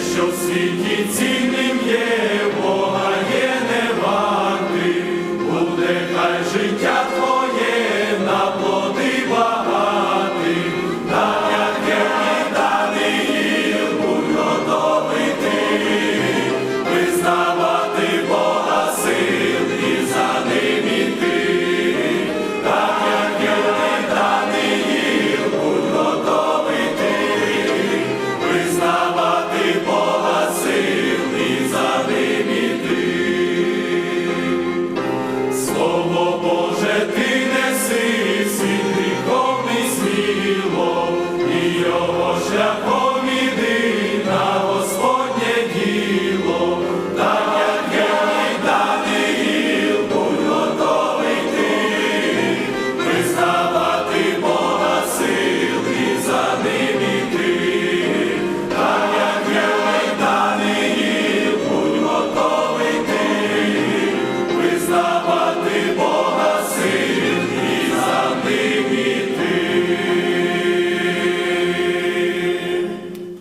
Що в світі цінним є, Бога є не варти, буде хай життя твоє.